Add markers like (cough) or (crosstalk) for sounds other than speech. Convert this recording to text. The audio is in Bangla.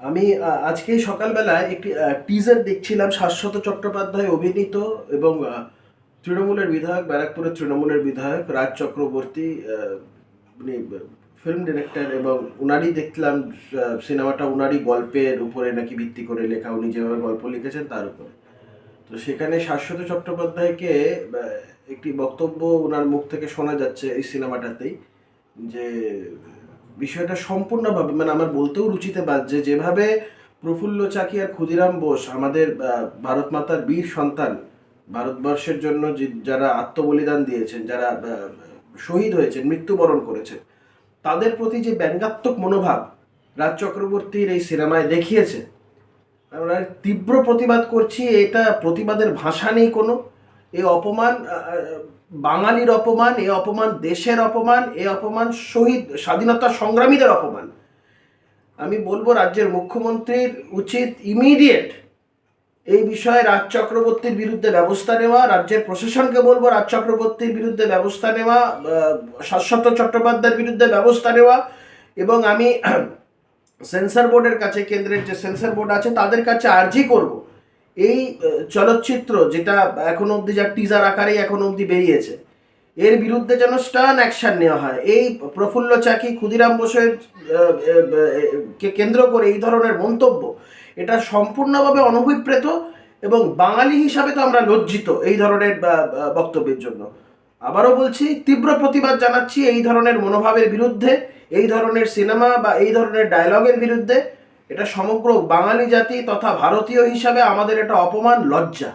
আমি আজকে সকালবেলায় একটি টিজার দেখছিলাম শাশ্বত চট্টোপাধ্যায় অভিনীত এবং তৃণমূলের বিধায়ক, ব্যারাকপুরের তৃণমূলের বিধায়ক রাজ চক্রবর্তী উনি ফিল্ম ডিরেক্টর এবং উনারই দেখলাম সিনেমাটা উনারই গল্পের উপরে নাকি ভিত্তি করে লেখা, উনি যেভাবে গল্প লিখেছেন তার উপরে। তো সেখানে শাশ্বত চট্টোপাধ্যায়কে একটি বক্তব্য ওনার মুখ থেকে শোনা যাচ্ছে এই সিনেমাটাতেই যে বিষয়টা সম্পূর্ণভাবে মানে আমার বলতেও রুচিতে বাজছে, যেভাবে প্রফুল্ল চাকি আর ক্ষুদিরাম বোস, আমাদের ভারত মাতার বীর সন্তান, ভারতবর্ষের জন্য যারা আত্মবলিদান দিয়েছেন, যারা শহীদ হয়েছেন, মৃত্যুবরণ করেছেন, তাদের প্রতি যে ব্যঙ্গাত্মক মনোভাব রাজ চক্রবর্তীর এই সিনেমায় দেখিয়েছে, আমরা তীব্র প্রতিবাদ করছি, এটা প্রতিবাদের ভাষা নেই কোনো। এই অপমান বাঙালির অপমান, এ অপমান দেশের অপমান, এ অপমান শহীদ, স্বাধীনতা সংগ্রামীদের অপমান। আমি বলব রাজ্যের মুখ্যমন্ত্রীর উচিত ইমিডিয়েট এই বিষয়ে রাজ চক্রবর্তীর বিরুদ্ধে ব্যবস্থা নেওয়া, রাজ্যের প্রশাসনকে বলব রাজ চক্রবর্তীর বিরুদ্ধে ব্যবস্থা নেওয়া শাশ্বত চট্টোপাধ্যায়ের বিরুদ্ধে ব্যবস্থা নেওয়া, এবং আমি (clears throat) সেন্সর বোর্ডের কাছে, কেন্দ্রের যে সেন্সর বোর্ড আছে, তাদের কাছে আর্জি করব। এই চলচ্চিত্র যেটা এখনও অবধি যা টিজার আকারেই এখনও অবধি বেরিয়েছে, এর বিরুদ্ধে যেন স্টার্ন অ্যাকশন নেওয়া হয়। এই প্রফুল্ল চাকি, ক্ষুদিরাম বোসের কে কেন্দ্র করে এই ধরনের মন্তব্য, এটা সম্পূর্ণভাবে অনভিপ্রেত এবং বাঙালি হিসাবে তো আমরা লজ্জিত এই ধরনের বক্তব্যের জন্য। আবারও বলছি, তীব্র প্রতিবাদ জানাচ্ছি এই ধরনের মনোভাবের বিরুদ্ধে, এই ধরনের সিনেমা বা এই ধরনের ডায়লগের বিরুদ্ধে। এটা সমগ্র বাঙালি জাতি তথা ভারতীয় হিসাবে আমাদের এটা অপমান লজ্জা।